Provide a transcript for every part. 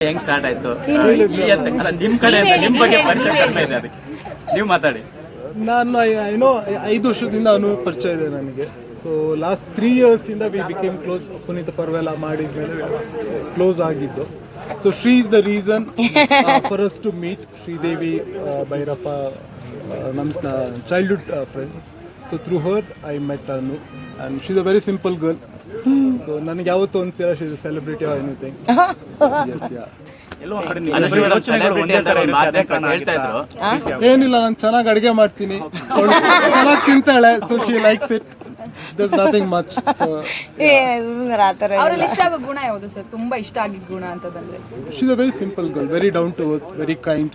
ಹೆಂಗ್ ಸ್ಟಾರ್ಟ್ ಆಯ್ತು? ನಿಮ್ ಕಡೆ ನಿಮ್ ಬಗ್ಗೆ ಪರಿಚಯ ಕಡಿಮೆ ಇದೆ ಅದಕ್ಕೆ. ನೀವು ಮಾತಾಡಿ. ನಾನು ಏನೋ ಐದು ವರ್ಷದಿಂದ ಅವನು ಪರಿಚಯ ಇದೆ ನನಗೆ. ಸೊ ಲಾಸ್ಟ್ ತ್ರೀ ಇಂದ ವಿ ಬಿಕೇಮ್ ಕ್ಲೋಸ್ ಪುನೀತ ಪರ್ವೆಲ್ಲ ಮಾಡಿದ್ಮೇಲೆ ಕ್ಲೋಸ್ ಆಗಿದ್ದು. So Shri is the reason for us to meet Sridevi ಆ, ಭೈರಪ್ಪ ನಮ್ಮ childhood friend so through her I met ಅನ್ನು and she's a very simple girl so ನನಗೆ ಯಾವತ್ತು a celebrity or anything ಏನಿಲ್ಲ ನಾನು ಚೆನ್ನಾಗಿ ಅಡುಗೆ ಮಾಡ್ತೀನಿ. ಚೆನ್ನಾಗಿ ತಿಂತಾಳೆ so she likes it does nothing much so ಅವ್ರಲ್ಲಿ ಇಷ್ಟ ಆಗೋ ಗುಣ ಯಾವುದು ಸರ್? ತುಂಬಾ ಇಷ್ಟ ಆಗಿದ್ ಗುಣ ಅಂತ ಬಂದ್ರೆ she's a very simple girl very down to earth very kind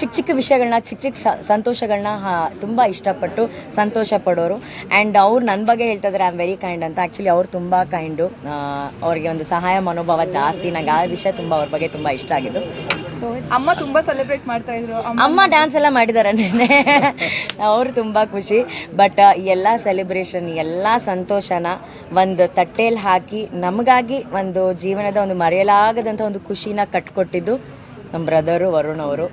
ಚಿಕ್ಕ ಚಿಕ್ಕ ವಿಷಯಗಳನ್ನ ಚಿಕ್ಕ ಚಿಕ್ಕ ಸಂತೋಷಗಳನ್ನ ತುಂಬ ಇಷ್ಟಪಟ್ಟು ಸಂತೋಷ ಪಡೋರು. ಆ್ಯಂಡ್ ಅವ್ರು ನನ್ನ ಬಗ್ಗೆ ಹೇಳ್ತಾ ಇದ್ದಾರೆ ಐ ಆಮ್ ವೆರಿ ಕೈಂಡ್ ಅಂತ. ಆ್ಯಕ್ಚುಲಿ ಅವ್ರು ತುಂಬ ಕೈಂಡು ಅವರಿಗೆ ಒಂದು ಸಹಾಯ ಮನೋಭಾವ ಜಾಸ್ತಿ. ನಂಗೆ ಆ ವಿಷಯ ತುಂಬ ಅವ್ರ ಬಗ್ಗೆ ತುಂಬ ಇಷ್ಟ ಆಗಿದ್ದು. ಸೊ ಅಮ್ಮ ತುಂಬ ಸೆಲೆಬ್ರೇಟ್ ಮಾಡ್ತಾ ಇದ್ರು. ಅಮ್ಮ ಅಮ್ಮ ಡ್ಯಾನ್ಸ್ ಎಲ್ಲ ಮಾಡಿದ್ದಾರೆ ನಿನ್ನೆ. ಅವರು ತುಂಬ ಖುಷಿ. ಬಟ್ ಎಲ್ಲ ಸೆಲೆಬ್ರೇಷನ್ ಎಲ್ಲ ಸಂತೋಷನ ಒಂದು ತಟ್ಟೆಯಲ್ಲಿ ಹಾಕಿ ನಮಗಾಗಿ ಒಂದು ಜೀವನದ ಒಂದು ಮರೆಯಲಾಗದಂಥ ಒಂದು ಖುಷಿನ ಕಟ್ಕೊಟ್ಟಿದ್ದು ನಮ್ಮ ಬ್ರದರು ವರುಣ್ ಅವರು.